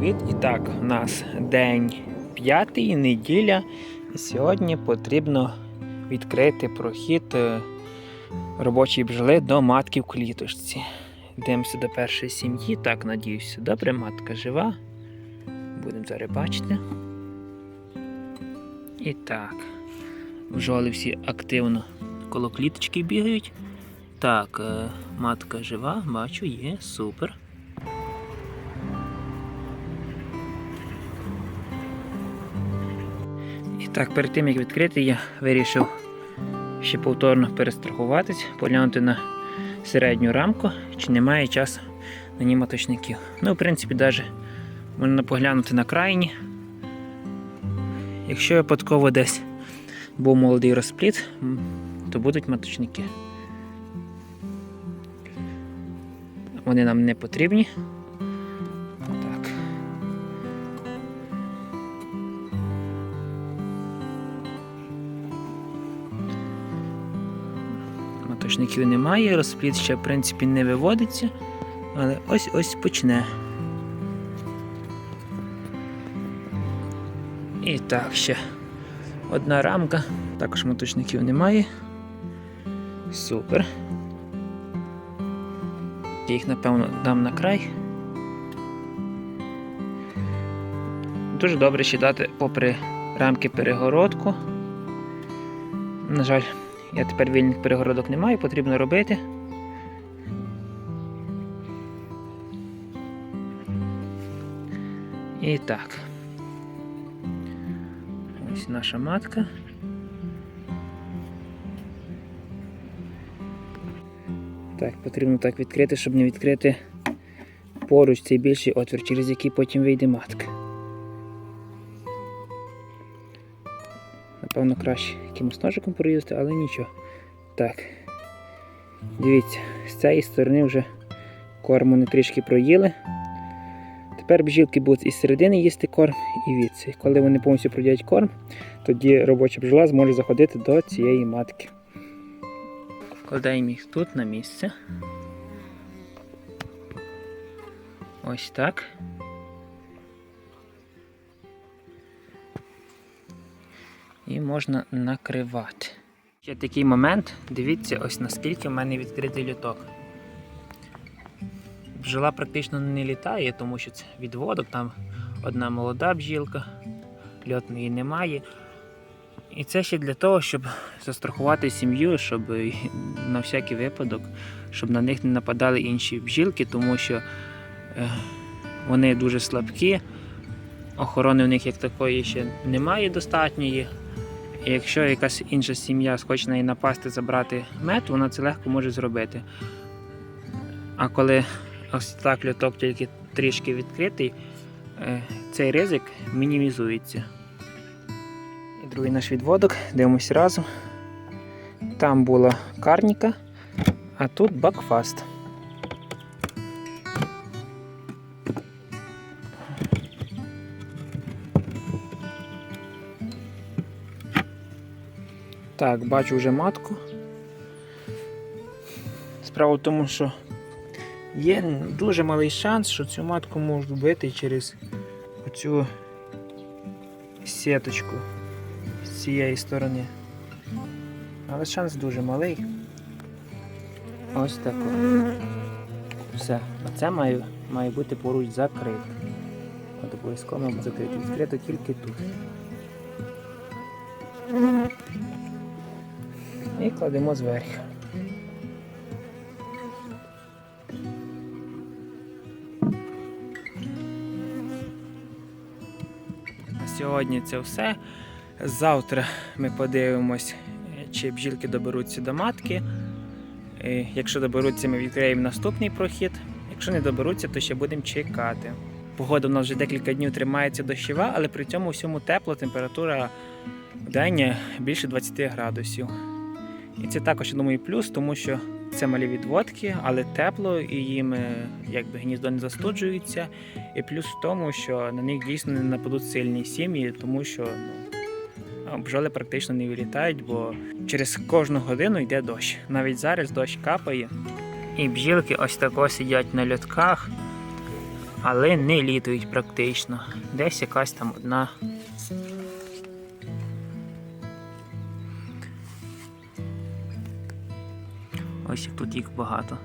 привіт! І так, у нас день п'ятий, неділя. І сьогодні потрібно відкрити прохід е, робочої бджоли до матки в кліточці. Йдемося до першої сім'ї. Так, надіюся, добре, матка жива. Будемо зараз бачити. І так, бджоли всі активно коло кліточки бігають. Так, е, матка жива, бачу, є, супер. Так, перед тим як відкрити, я вирішив ще повторно перестрахуватись, поглянути на середню рамку, чи немає часу на ній маточників. Ну, в принципі, навіть можна поглянути на крайні. Якщо випадково десь був молодий розпліт, то будуть маточники. Вони нам не потрібні. Маточників немає, розпліт ще в принципі не виводиться, але ось ось почне. І так, ще одна рамка, також маточників немає. Супер. Я їх, напевно, дам на край. Дуже добре ще дати попри рамки перегородку. На жаль, я тепер вільних перегородок не маю, потрібно робити. І так. Ось наша матка. Так, потрібно так відкрити, щоб не відкрити поруч цей більший отвір, через який потім вийде матка. Напевно, краще якимось ножиком проїздити, але нічого. Так. Дивіться, з цієї сторони вже корму не трішки проїли. Тепер бджілки будуть із середини їсти корм і відси. Коли вони повністю проїдять корм, тоді робоча бджола зможе заходити до цієї матки. Вкладаємо їх тут на місце. Ось так. І можна накривати. Ще такий момент, дивіться, ось наскільки в мене відкритий люток. Бджола практично не літає, тому що це відводок, там одна молода бджілка, льотної немає. І це ще для того, щоб застрахувати сім'ю, щоб на всякий випадок, щоб на них не нападали інші бджілки, тому що е, вони дуже слабкі, охорони в них як такої ще немає достатньої. І якщо якась інша сім'я схоче неї напасти, забрати мед, вона це легко може зробити. А коли ось так льоток тільки трішки відкритий, е, цей ризик мінімізується. І другий наш відводок, дивимося разом. Там була карніка, а тут бакфаст. Так, бачу вже матку. Справа в тому, що є дуже малий шанс, що цю матку можуть вбити через оцю сіточку з цієї сторони. Але шанс дуже малий. Ось так. Все. Оце має, має бути поруч закрите. От обов'язково закрите. Відкрито тільки тут. І кладемо зверху. Сьогодні це все. Завтра ми подивимось, чи бджілки доберуться до матки. Якщо доберуться, ми відкриємо наступний прохід. Якщо не доберуться, то ще будемо чекати. Погода у нас вже декілька днів тримається дощова, але при цьому всьому тепло, температура в день більше 20 градусів. І це також, я думаю, плюс, тому що це малі відводки, але тепло і їм е, якби гніздо не застуджується. І плюс в тому, що на них дійсно не нападуть сильні сім'ї, тому що ну, бджоли практично не вилітають, бо через кожну годину йде дощ. Навіть зараз дощ капає. І бджілки ось тако сидять на льотках. але не літають практично. Десь якась там одна. Ось як тут їх багато.